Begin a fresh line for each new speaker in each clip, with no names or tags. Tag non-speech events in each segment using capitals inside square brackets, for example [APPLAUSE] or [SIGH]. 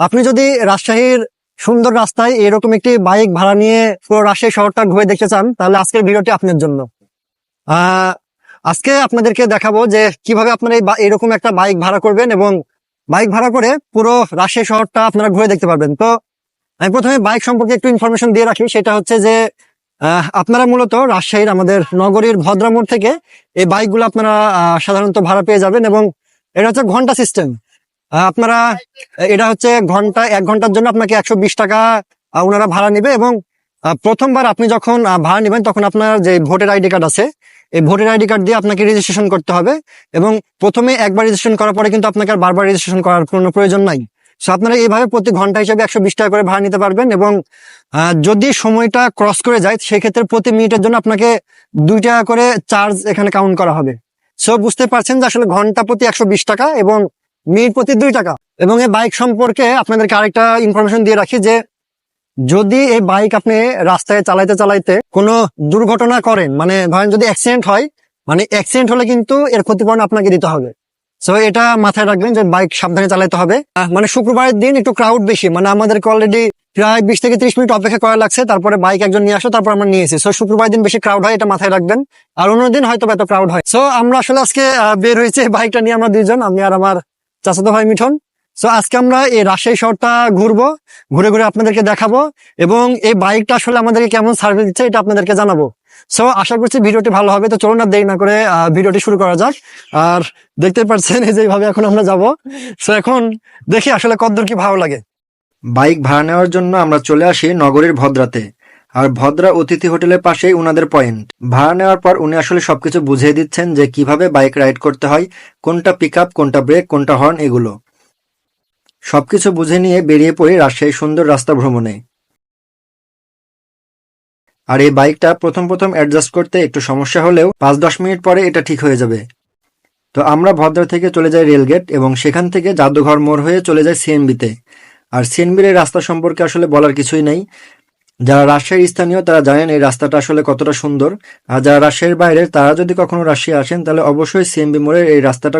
আপনি যদি রাজশাহীর সুন্দর রাস্তায় এরকম একটি বাইক ভাড়া নিয়ে পুরো রাজশাহী শহরটা ঘুরে দেখতে চান, তাহলে আজকের ভিডিওটি আপনার জন্য। আজকে আপনাদেরকে দেখাবো যে কীভাবে আপনারা এই এরকম একটা বাইক ভাড়া করবেন এবং বাইক ভাড়া করে পুরো রাজশাহী শহরটা আপনারা ঘুরে দেখতে পারবেন। তো আমি প্রথমে বাইক সম্পর্কে একটু ইনফরমেশন দিয়ে রাখি, সেটা হচ্ছে যে আপনারা মূলত রাজশাহীর আমাদের নগরীর ভদ্রামোড় থেকে এই বাইকগুলো আপনারা সাধারণত ভাড়া পেয়ে যাবেন এবং এটা হচ্ছে ঘণ্টা সিস্টেম। আপনারা এটা হচ্ছে ঘণ্টা, এক ঘণ্টার জন্য আপনাকে একশো বিশ টাকা ওনারা ভাড়া নেবে এবং প্রথমবার আপনি যখন ভাড়া নেবেন তখন আপনার যে ভোটের আইডি কার্ড আছে, এই ভোটের আইডি কার্ড দিয়ে আপনাকে রেজিস্ট্রেশন করতে হবে এবং প্রথমে একবার রেজিস্ট্রেশন করার পরে কিন্তু আপনাকে আর বারবার রেজিস্ট্রেশন করার কোনো প্রয়োজন নাই। সো আপনারা এইভাবে প্রতি ঘণ্টা হিসেবে একশো টাকা করে ভাড়া নিতে পারবেন এবং যদি সময়টা ক্রস করে যায়, সেক্ষেত্রে প্রতি মিনিটের জন্য আপনাকে দুই টাকা করে চার্জ এখানে কাউন্ট করা হবে। সো বুঝতে পারছেন যে আসলে ঘণ্টা প্রতি একশো বিশ টাকা এবং মিনিট প্রতি দুই টাকা। এবং এই বাইক সম্পর্কে আপনাদেরকে আরেকটা ইনফরমেশন দিয়ে রাখি যে, যদি এই বাইক আপনি রাস্তায় চালাইতে চালাইতে কোনো দুর্ঘটনা করেন মানে ধরেন যদি অ্যাক্সিডেন্ট হয় মানে অ্যাক্সিডেন্ট হলে কিন্তু এর ক্ষতিপূরণ আপনাকে দিতে হবে। সো এটা মাথায় রাখবেন যে বাইক সাবধানে চালাতে হবে। মানে শুক্রবারের দিন একটু ক্রাউড বেশি মানে আমাদেরকে অলরেডি প্রায় বিশ থেকে ত্রিশ মিনিট অপেক্ষা করা লাগছে, তারপরে বাইক একজন নিয়ে আসো, তারপর আমরা নিয়েছি সো শুক্রবার দিন বেশি ক্রাউড হয়, এটা মাথায় রাখবেন। আর অন্য দিন হয়তো এত ক্রাউড হয়। সো আমরা আসলে আজকে বের হয়েছে বাইকটা নিয়ে, আমরা দুইজন, আমি আর আমার চাচাতো ভাই মিঠন। সো আজকে আমরা এই রাজশাহী শহরটা ঘুরবো, ঘুরে ঘুরে আপনাদেরকে দেখাবো এবং এই বাইকটা আসলে আমাদেরকে কেমন সার্ভিস দিচ্ছে এটা আপনাদেরকে জানাব। সো আশা করছি ভিডিওটি ভালো হবে, তো চলুন না দেরি না করে ভিডিওটি শুরু করা যাক। আর দেখতে পাচ্ছেন এই যে এইভাবে এখন আমরা যাব। সো এখন দেখি আসলে কতদূর কি ভালো লাগে।
বাইক ভাড়া নেওয়ার জন্য আমরা চলে আসি নগরীর ভদ্রাতে। আর ভদ্রা অতিথি হোটেলের পাশেই উনাদের পয়েন্ট। ভাড়া নেওয়ার পর উনি আসলে সবকিছু বুঝিয়ে দিচ্ছেন যে কীভাবে বাইক রাইড করতে হয়, কোনটা পিক কোনটা ব্রেক, কোনটা হর্ন, এগুলো। সবকিছু বুঝে নিয়ে বেরিয়ে পড়ি রাজশাহী সুন্দর রাস্তা ভ্রমণে। আর এই বাইকটা প্রথম প্রথম অ্যাডজাস্ট করতে একটু সমস্যা হলেও পাঁচ দশ মিনিট পরে এটা ঠিক হয়ে যাবে। তো আমরা ভদ্রা থেকে চলে যাই রেলগেট এবং সেখান থেকে জাদুঘর মোড় হয়ে চলে যাই সিএনবিতে। আর সিএনবির রাস্তা সম্পর্কে আসলে বলার কিছুই নেই। যারা রাজশাহীর স্থানীয়, তারা জানেন এই রাস্তাটা আসলে কতটা সুন্দর। আর যারা রাজশাহীর বাইরে, তারা যদি কখনো রাশিয়া আসেন, তাহলে অবশ্যই সিএমবি মোড়ের এই রাস্তাটা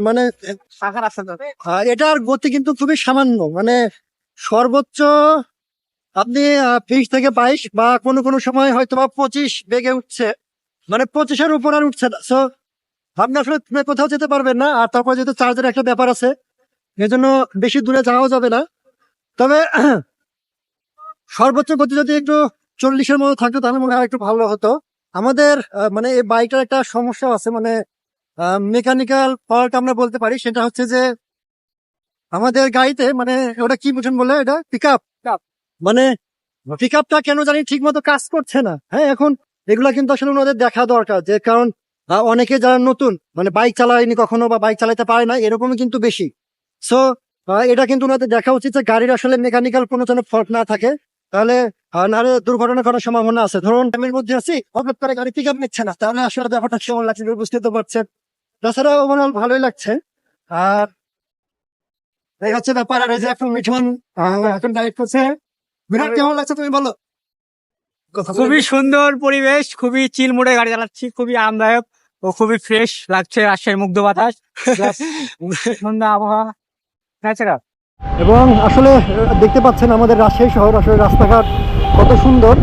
মানে এটার গতি কিন্তু খুবই সামান্য। মানে সর্বোচ্চ আপনি বিশ থেকে বাইশ বা কোনো কোনো সময় হয়তো বা পঁচিশ বেগে উঠছে। মানে পঁচিশের উপর আর উঠছে না। সো আপনি আসলে কোথাও যেতে পারবেন না আর তারপর যেহেতু চার্জের একটা ব্যাপার আছে এজন্য বেশি দূরে যাওয়া যাবে না। তবে [CLEARS THROAT] সর্বোচ্চ গতি যদি একটু চল্লিশের মতো থাকতো তাহলে মনে হয় একটু ভালো হতো। আমাদের মানে এই বাইকটার একটা সমস্যা আছে। মানে মেকানিক্যাল ফল্ট আমরা বলতে পারি সেটা হচ্ছে যে আমাদের গাড়িতে মানে ওটা কি বুঝেন বলে এটা? পিক আপ মানে পিক আপটা কেন জানি ঠিক মতো কাজ করছে না। হ্যাঁ এখন এগুলা কিন্তু আসলে ওনাদের দেখা দরকার যে কারণ অনেকে যারা নতুন মানে বাইক চালায়নি কখনো বা বাইক চালাতে পারে না এরকমই কিন্তু বেশি। সো এটা কিন্তু ওনাদের দেখা উচিত যে গাড়ির আসলে মেকানিক্যাল কোনো যেন ফল্ট না থাকে। তাহলে নাহলে দুর্ঘটনা করার সম্ভাবনা আছে। ধরুন টাইমের মধ্যে আছি হঠাৎ করে গাড়ি পিক আপ নিচ্ছে না তাহলে আসলে ব্যাপারটা কেমন লাগছে বুঝতে তো পারছেন। তাছাড়া ওভারঅল ভালোই লাগছে। আর এই হচ্ছে ব্যাপার আর এই যে এখন মিঠুন এখন ডাইরেক্ট করছে বিরাট কেমন লাগছে তুমি বলো?
খুবই সুন্দর পরিবেশ খুবই চিল মোড়ে গাড়ি চালাচ্ছি খুবই আরামদায়ক ও খুবই ফ্রেশ লাগছে রাজশাহীর মুগ্ধ বাতাস। [LAUGHS] সন্ধ্যা আবহাওয়া ন্যাচারাল
এবং আসলে দেখতে পাচ্ছেন আমাদের রাজশাহী শহর আসলে রাস্তাঘাট কত সুন্দর।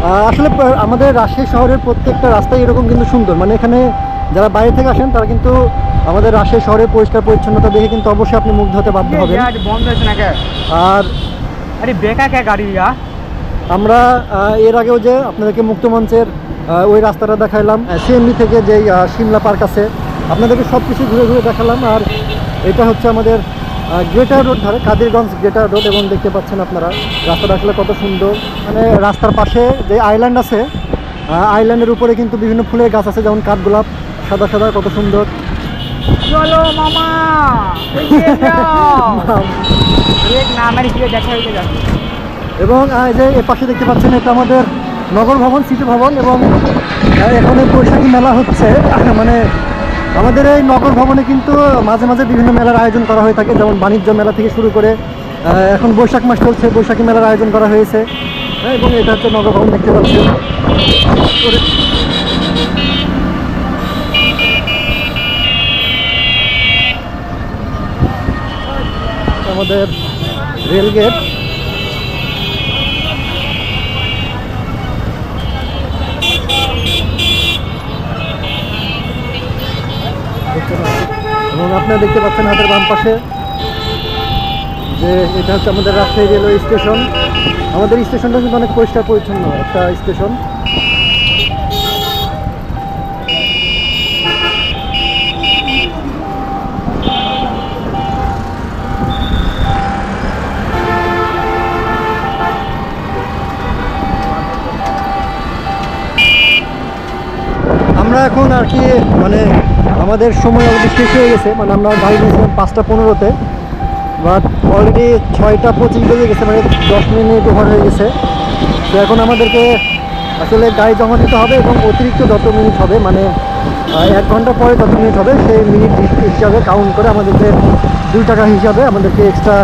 আহ, আসলে আমাদের রাজশাহী শহরের প্রত্যেকটা রাস্তাই এরকম কিন্তু সুন্দর। মানে এখানে যারা বাইরে থেকে আসেন তারা কিন্তু আমাদের রাজশাহী শহরের পরিষ্কার পরিচ্ছন্নতা দেখে কিন্তু অবশ্যই আপনি মুগ্ধ হতে বাধ্য হবেন। আর আমরা এর আগেও যে আপনাদেরকে মুক্তমঞ্চের ওই রাস্তাটা দেখাইলাম সিএমবি থেকে যেই সিমলা পার্ক আছে আপনাদেরকে সব কিছু ঘুরে ঘুরে দেখালাম। আর এটা হচ্ছে আমাদের গ্রেটার রোড ধরে কাদিরগঞ্জ গ্রেটার রোড এবং দেখতে পাচ্ছেন আপনারা রাস্তাটা আসলে কত সুন্দর। মানে রাস্তার পাশে যে আইল্যান্ড আছে আইল্যান্ডের উপরে কিন্তু বিভিন্ন ফুলের গাছ আছে যেমন কাঠগোলাপ সাদা সাদা কত সুন্দর।
চলো মামা [LAUGHS]
এবং যে এর পাশে দেখতে পাচ্ছেন এটা আমাদের নগর ভবন সিটি ভবন এবং এখানে বৈশাখী মেলা হচ্ছে। [LAUGHS] মানে আমাদের এই নগর ভবনে কিন্তু মাঝে মাঝে বিভিন্ন মেলার আয়োজন করা হয়ে থাকে যেমন বাণিজ্য মেলা থেকে শুরু করে এখন বৈশাখ মাস চলছে বৈশাখী মেলার আয়োজন করা হয়েছে। হ্যাঁ, এবং এটা হচ্ছে নগর ভবন দেখতে পাচ্ছেন। আমাদের রেল গেট এবং আপনারা দেখতে পাচ্ছেন হাতের বাম পাশে যে এটা হচ্ছে আমাদের রাজশাহী রেলওয়ে স্টেশন। আমাদের স্টেশনটা কিন্তু অনেক পরিষ্কার পরিচ্ছন্ন একটা স্টেশন আমরা এখন আর কি মানে আমাদের সময় অলরেডি শেষ হয়ে গেছে মানে আমরা গাড়ি নিয়েছিলাম পাঁচটা পনেরোতে বাট অলরেডি ছয়টা পঁচিশ বেজে গেছে মানে দশ মিনিট ওভার হয়ে গেছে। তো এখন আমাদেরকে আসলে গাড়ি জমা দিতে হবে এবং অতিরিক্ত যত মিনিট হবে মানে এক ঘণ্টা পরে যত মিনিট হবে, সেই মিনিট হিসাবে কাউন্ট করে আমাদেরকে দুই টাকা হিসাবে আমাদেরকে এক্সট্রা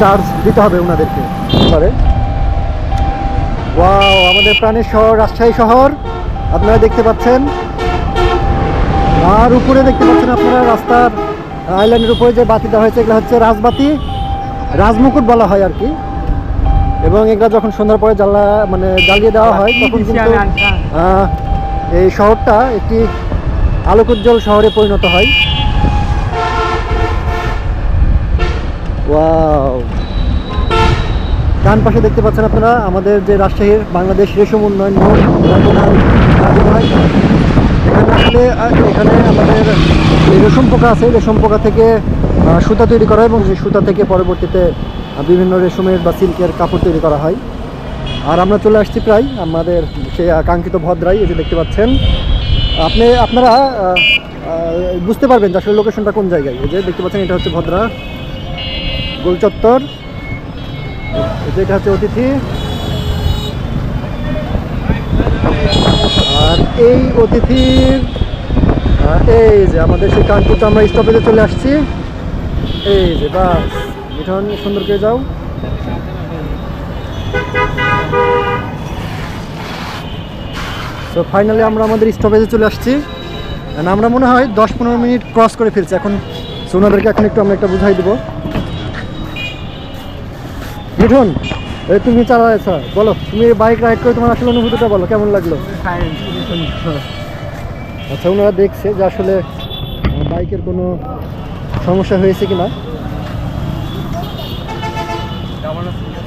চার্জ দিতে হবে ওনাদেরকে। এবারে ওয়াও আমাদের প্রাণের শহর, রাজশাহী শহর, আপনারা দেখতে পাচ্ছেন। আর উপরে দেখতে পাচ্ছেন আপনারা রাস্তার আইল্যান্ডের উপরে যে বাতি দেওয়া হয়েছে এগুলো হচ্ছে রাজবাতি। রাজমুকুট বলা হয় আর কি। এবং এগুলো যখন সন্ধ্যার পরে জ্বালা মানে জ্বালিয়ে দেওয়া হয় তখন কিন্তু এই শহরটা একটি আলোকোজ্জ্বল শহরে পরিণত হয়। ওয়াও। ডান পাশে দেখতে পাচ্ছেন আপনারা আমাদের যে রাজশাহীর বাংলাদেশ রেশম উন্নয়ন বোর্ড। এখানে আসলে এখানে আমাদের রেশম পোকা আছে। রেশম পোকা থেকে সুতা তৈরি করা হয় এবং সেই সুতা থেকে পরবর্তীতে বিভিন্ন রেশমের বা সিল্কের কাপড় তৈরি করা হয়। আর আমরা চলে আসছি প্রায় আমাদের সেই কাঙ্ক্ষিত ভদ্রাই, এই যে দেখতে পাচ্ছেন। আপনি, আপনারা বুঝতে পারবেন যে আসলে লোকেশনটা কোন জায়গায়। এই যে দেখতে পাচ্ছেন, এটা হচ্ছে ভদ্রা গোল চত্বর এই যে এটা হচ্ছে অতিথি আর এই অতিথির এই যে আমাদের সেই কাঙ্ক্ষিত আমরা স্টপেজে চলে আসছি। এই যে বাস, মিঠন, সুন্দর করে যাও। তো ফাইনালি আমরা আমাদের স্টপেজে চলে আসছি। আমরা মনে হয় দশ পনেরো মিনিট ক্রস করে ফেলছি। এখন তো ওনাদেরকে এখন একটু আমরা একটা বুঝাই দেবো। মিঠুন তুমি চালাইছ বলো, তুমি বাইক রাইড করে তোমার আসলে অনুভূতিটা বলো, কেমন লাগল? আচ্ছা ওনারা দেখছে যে আসলে বাইকের কোনো সমস্যা হয়েছে কিনা।